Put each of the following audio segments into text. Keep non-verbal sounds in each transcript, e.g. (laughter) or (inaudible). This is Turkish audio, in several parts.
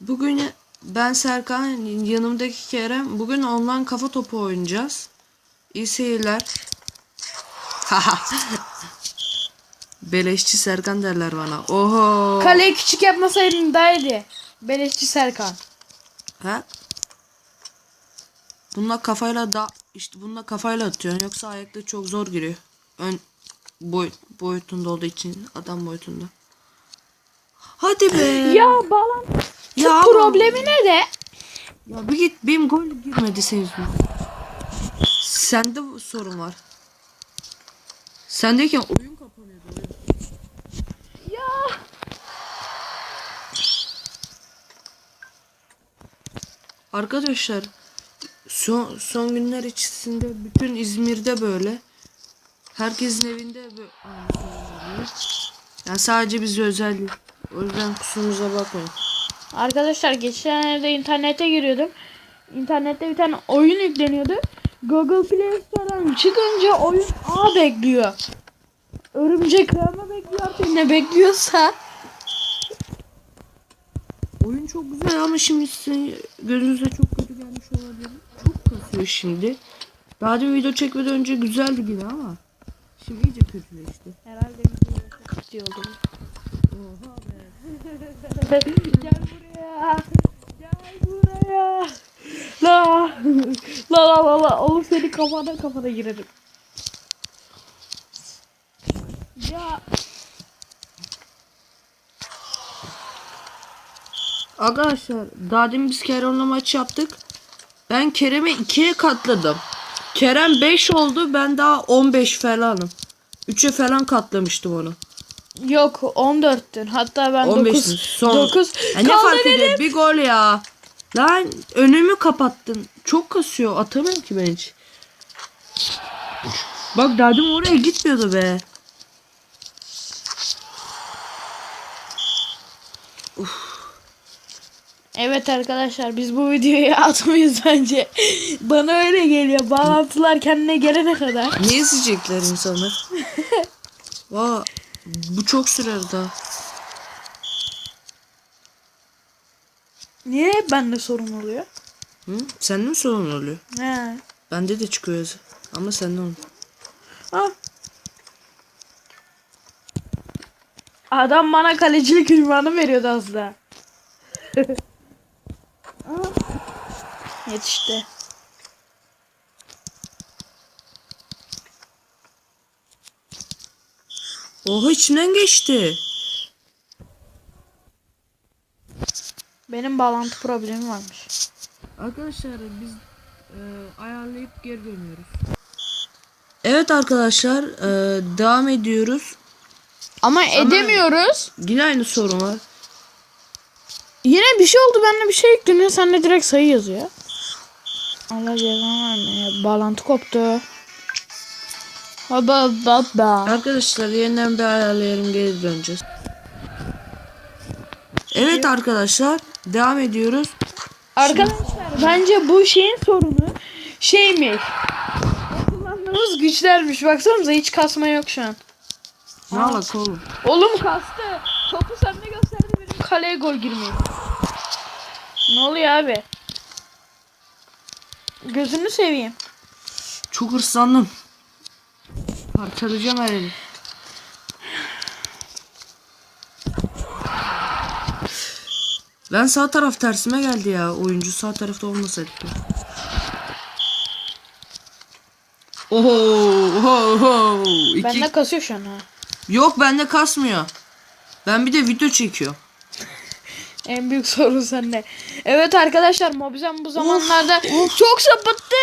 Bugün ben Serkan, yanımdaki Kerem. Bugün online kafa topu oynayacağız. İyi seyirler. (laughs) Beleşçi Serkan derler bana. Oho. Kaleyi küçük yapmasaydın daha iyiydi. Beleşçi Serkan. Ha? Bununla kafayla da işte bununla kafayla atıyorsun yoksa ayakta çok zor giriyor. Ön boy boyutunda olduğu için adam boyutunda. Hadi be. Ya bağlantı ya ama- problemi ne de? Ya bir git benim gol girmedi senin yüzünden. Sende bu sorun var. Sendeyken oyun kapanıyordu. oyun. Ya. Arkadaşlar son, son günler içerisinde bütün İzmir'de böyle. Herkesin evinde böyle. Yani sadece bize özel değil. O yüzden kusurumuza bakmayın. Arkadaşlar geçenlerde internete giriyordum. İnternette bir tane oyun yükleniyordu. Google Play Store'dan çıkınca oyun A bekliyor. Örümcek ağımı bekliyor artık ne bekliyorsa. Oyun çok güzel ama şimdi size gözünüze çok kötü gelmiş olabilir. Çok kasıyor şimdi. Daha demin video çekmeden önce güzeldi yine ama. Şimdi iyice kötüleşti. Herhalde şey oldu. Oha be. (laughs) Buraya. Gel buraya. La. La la la la. Oğlum seni kafana kafana girerim. Ya. Arkadaşlar daha demin biz Kerem'le maç yaptık. Ben Kerem'i ikiye katladım. Kerem 5 oldu ben daha 15 falanım. 3'e falan katlamıştım onu. Yok 14'tün. Hatta ben 15 9. mi? Son. 9. Ya ne fark ediyor? Bir gol ya. Lan önümü kapattın. Çok kasıyor. Atamıyorum ki ben hiç. Bak derdim oraya gitmiyordu be. Evet arkadaşlar biz bu videoyu (laughs) atmayız bence. Bana öyle geliyor. Bağlantılar kendine gelene kadar. Niye izleyecekler insanlar? (laughs) Vaa bu çok sürer daha. Niye bende sorun oluyor? Hı? Sende mi sorun oluyor? He. Bende de çıkıyor yazı. Ama sende olmuyor. Ah. Adam bana kalecilik ünvanı veriyordu az daha. (laughs) Ah. Yetişti. Oha içinden geçti. Benim bağlantı problemi varmış. Arkadaşlar biz e, ayarlayıp geri dönüyoruz. Evet arkadaşlar e, devam ediyoruz. Ama edemiyoruz. Yine aynı sorun var. Yine bir şey oldu benimle bir şey yükleniyor. Sende direkt sayı yazıyor. Allah cezanı vermeye. Bağlantı koptu. Haba baba. Arkadaşlar yeniden bir ayarlayalım geri döneceğiz. Evet arkadaşlar devam ediyoruz. Arkadaşlar bence bu şeyin sorunu şeymiş. Kullandığımız güçlermiş. Baksanıza hiç kasma yok şu an. Ne alaka oğlum? Oğlum kastı. Topu sende gösterdi benim kaleye gol girmiyor. Ne oluyor abi? Gözünü seveyim. Çok hırslandım. Parçalayacağım her yeri. Ben sağ taraf tersime geldi ya. Oyuncu sağ tarafta olmasaydı. Oho, oho, oho. İki... Bende kasıyor şu an ha. Yok bende kasmıyor. Ben bir de video çekiyorum. (laughs) En büyük sorun sende. Evet arkadaşlar Mobizem bu zamanlarda çok sapıttı.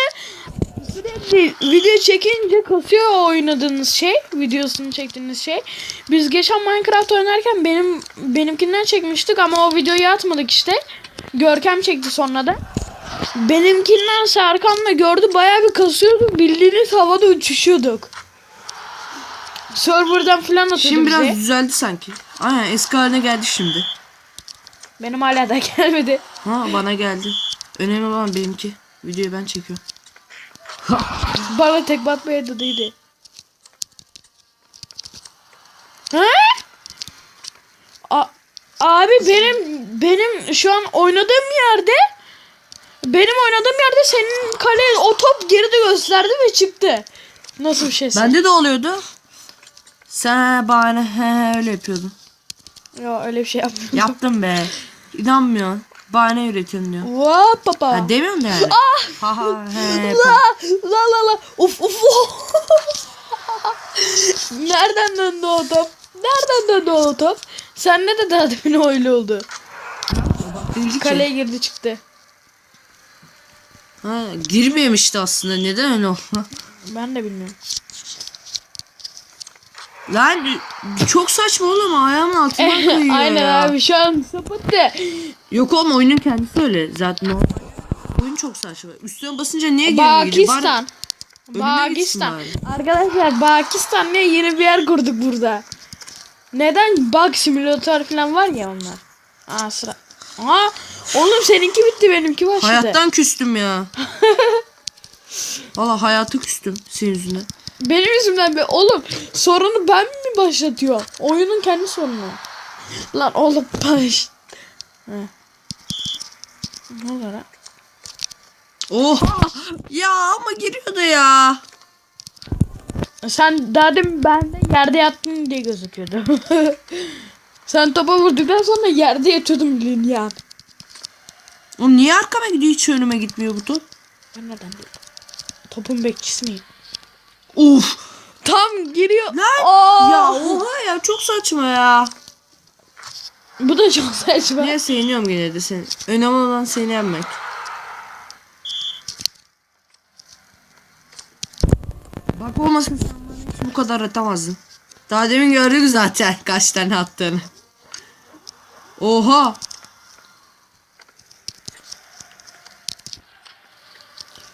Video çekince kasıyor oynadığınız şey. Videosunu çektiğiniz şey. Biz geçen Minecraft oynarken benim benimkinden çekmiştik ama o videoyu atmadık işte. Görkem çekti sonra da. Benimkinden Serkan da gördü bayağı bir kasıyorduk. Bildiğiniz havada uçuşuyorduk. Serverdan falan atıyordu Şimdi bize. biraz düzeldi sanki. Aynen eski haline geldi şimdi. Benim hala da (laughs) gelmedi. Ha bana geldi. Önemli olan benimki. Videoyu ben çekiyorum. (laughs) Bana tek batmaya dediydi. Ha? A Abi benim benim şu an oynadığım yerde benim oynadığım yerde senin kaleye o top geride gösterdi ve çıktı. Nasıl bir şeyse. Bende de oluyordu. Sen bana he, öyle yapıyordun. Ya öyle bir şey yapmıyorum. Yaptım be. İnanmıyorsun. Bahane üretiyorum diyor. Vaa baba. Ha, demiyorum da yani. Ha ha he. La la la la. Uf uf. Nereden döndü o top? Nereden döndü o top? Sen ne de daha demin öyle oldu. Bilgi Kaleye girdi çıktı. Ha, girmemişti aslında. Neden öyle oldu? Ben de bilmiyorum. Lan çok saçma oğlum. Ayağımın altından (laughs) kayıyor Aynen ya. abi şu an sapıttı. Yok oğlum oyunun kendisi öyle. Zaten o. Oyun çok saçma. Üstüne basınca niye geri? Bari Pakistan. Pakistan. Arkadaşlar Pakistan diye yeni bir yer kurduk burada. Neden bug simülatör falan var ya onlar. Aa sıra. Aa oğlum seninki bitti benimki başladı. Hayattan (laughs) küstüm ya. Valla hayatı küstüm senin yüzünden. Benim yüzümden be oğlum sorunu ben mi başlatıyorum? Oyunun kendi sorunu. Lan oğlum baş. He. Ne lan? Oha! Ya ama giriyordu ya. Sen daha demin bende yerde yattın diye gözüküyordu. (laughs) Sen topa vurduktan sonra yerde yatıyordum ya. Oğlum niye arkama gidiyor hiç önüme gitmiyor bu top? Ben nereden bileyim? Topun bekçisi miyim? Uf! Tam giriyor. Lan! Aa! Ya oha ya çok saçma ya. Bu da çok saçma. Neyse yeniyorum gene de seni. Önemli olan seni yenmek. Bak olmasın sen bana hiç bu kadar atamazdın. Daha demin gördük zaten kaç tane attığını. Oha!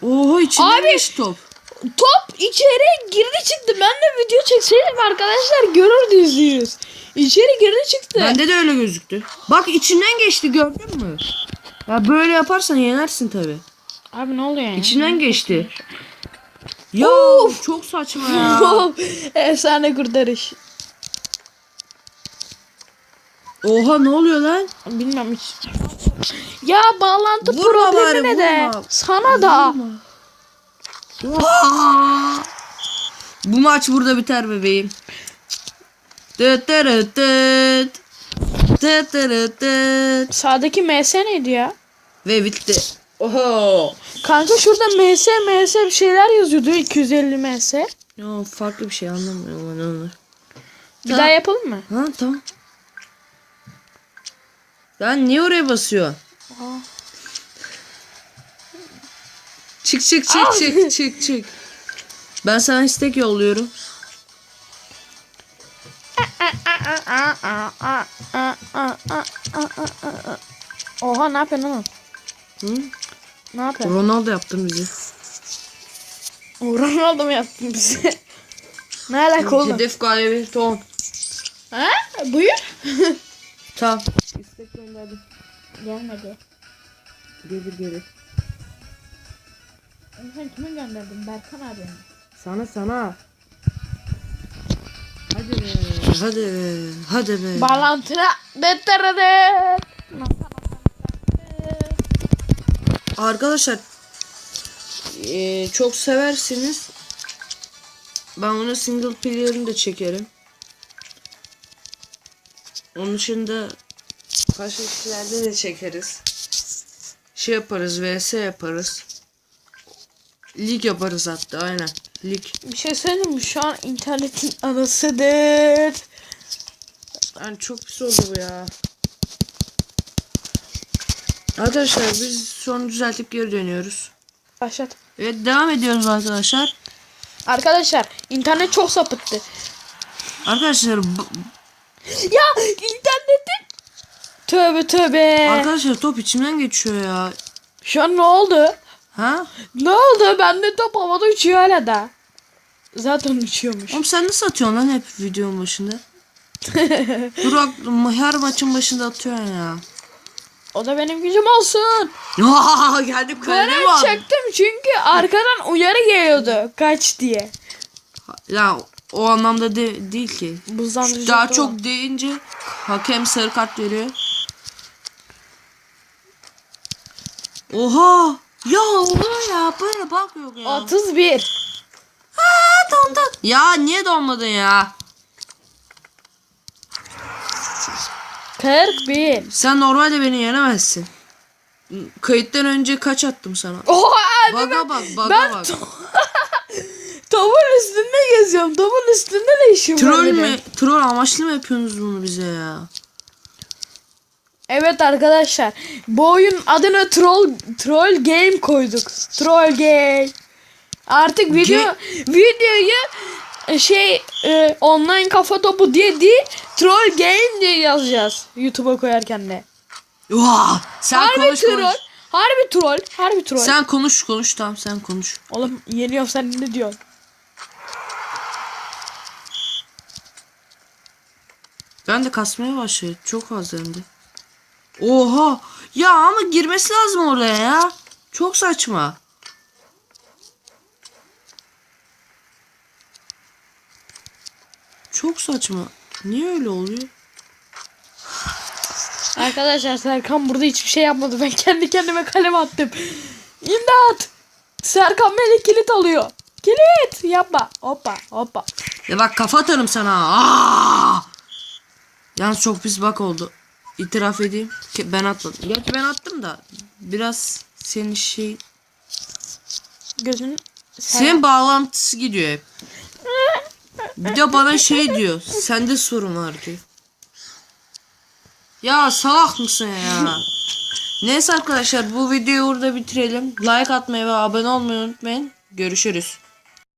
Oha içinden Abi! top. Top içeri girdi çıktı. Ben de video çekseydim arkadaşlar görürdünüz diyoruz. İçeri girdi çıktı. Bende de öyle gözüktü. Bak içinden geçti gördün mü? Ya böyle yaparsan yenersin tabi. Abi ne oluyor yani? İçinden geçti. Ya çok saçma (laughs) ya. Efsane kurtarış. Oha ne oluyor lan? Bilmem hiç. Ya bağlantı Vurma bari, problemi ne de. vurma. Sana da. Aa! Bu maç burada biter bebeğim. Tıt. Sağdaki MS neydi ya? Ve bitti. Oho. Kanka şurada MS MS bir şeyler yazıyordu 250 MS. Ya farklı bir şey anlamıyorum ben onu. Bir Tamam. daha yapalım mı? Ha tamam. Lan niye oraya basıyor? Çık çık çık Al. çık çık çık. Ben sana istek yolluyorum. Oha ne yapıyorsun oğlum? Hı? Ne yapıyorsun? Ronaldo yaptın bizi. Ronaldo mu yaptın bizi? ne alaka oğlum? Hedef galibi ton. Ha? Buyur. Tamam. İstek gönderdim. Gelmedi. Gelir gelir. Sen kime gönderdin? Berkan abi mi? Sana sana. Hadi be. Hadi be. Hadi be. Bağlantına beterede. Arkadaşlar eee, çok seversiniz. Ben bunu single player'ını da çekerim. Onun dışında başka kişilerde de çekeriz. Şey yaparız, vs yaparız. Lig yaparız hatta aynen. Lig. Bir şey söyleyeyim mi? Şu an internetin anasıdır. Yani çok pis oldu bu ya. Arkadaşlar biz sonra düzeltip geri dönüyoruz. Başlat. Evet devam ediyoruz arkadaşlar. Arkadaşlar internet çok sapıttı. Arkadaşlar Ya internetin. Tövbe tövbe. Arkadaşlar top içimden geçiyor ya. Şu an ne oldu? Ha? Ne oldu? Ben de top havada uçuyor hala da. Zaten uçuyormuş. Oğlum sen nasıl atıyorsun lan hep videonun başında? (laughs) Burak her maçın başında atıyorsun ya. O da benim gücüm olsun. (laughs) Aa, geldim kalemi var. çaktım çünkü arkadan uyarı geliyordu. Kaç diye. Ya o anlamda de, değil ki. Buzdan daha o. çok deyince hakem sarı kart veriyor. Oha! Ya oluyor ya böyle bak yok ya. 31. Aa, dondu. Ya niye donmadın ya? 41. Sen normalde beni yenemezsin. Kayıttan önce kaç attım sana? Oha abi Baga ben, bak, baga ben bak. (laughs) tavuğun üstünde geziyorum. Tavuğun üstünde ne işim var Troll benim? mü? Troll amaçlı mı yapıyorsunuz bunu bize ya? Evet arkadaşlar. Bu oyun adını Troll Troll Game koyduk. Troll Game. Artık video Ge- videoyu e, şey e, online kafa topu diye değil Troll Game diye yazacağız YouTube'a koyarken de. Vah! Sen harbi konuş troll. konuş. Harbi troll. Harbi troll. Sen konuş konuş tamam sen konuş. Oğlum yeniyor sen ne diyorsun? Ben de kasmaya başladı. Çok fazla hem de. Oha! Ya ama girmesi lazım oraya ya. Çok saçma. Çok saçma. Niye öyle oluyor? Arkadaşlar Serkan burada hiçbir şey yapmadı. Ben kendi kendime kalem attım. İmdat! Serkan beni kilit alıyor. Kilit! Yapma. Hoppa hoppa. Ya bak kafa atarım sana. Aa! Yalnız çok pis bak oldu. İtiraf edeyim. Ben atmadım. Gerçi ben attım da biraz senin şey Gözün senin bağlantısı gidiyor hep. Bir de bana şey diyor. Sende sorun var diyor. Ya salak mısın ya? Neyse arkadaşlar bu videoyu burada bitirelim. Like atmayı ve abone olmayı unutmayın. Görüşürüz.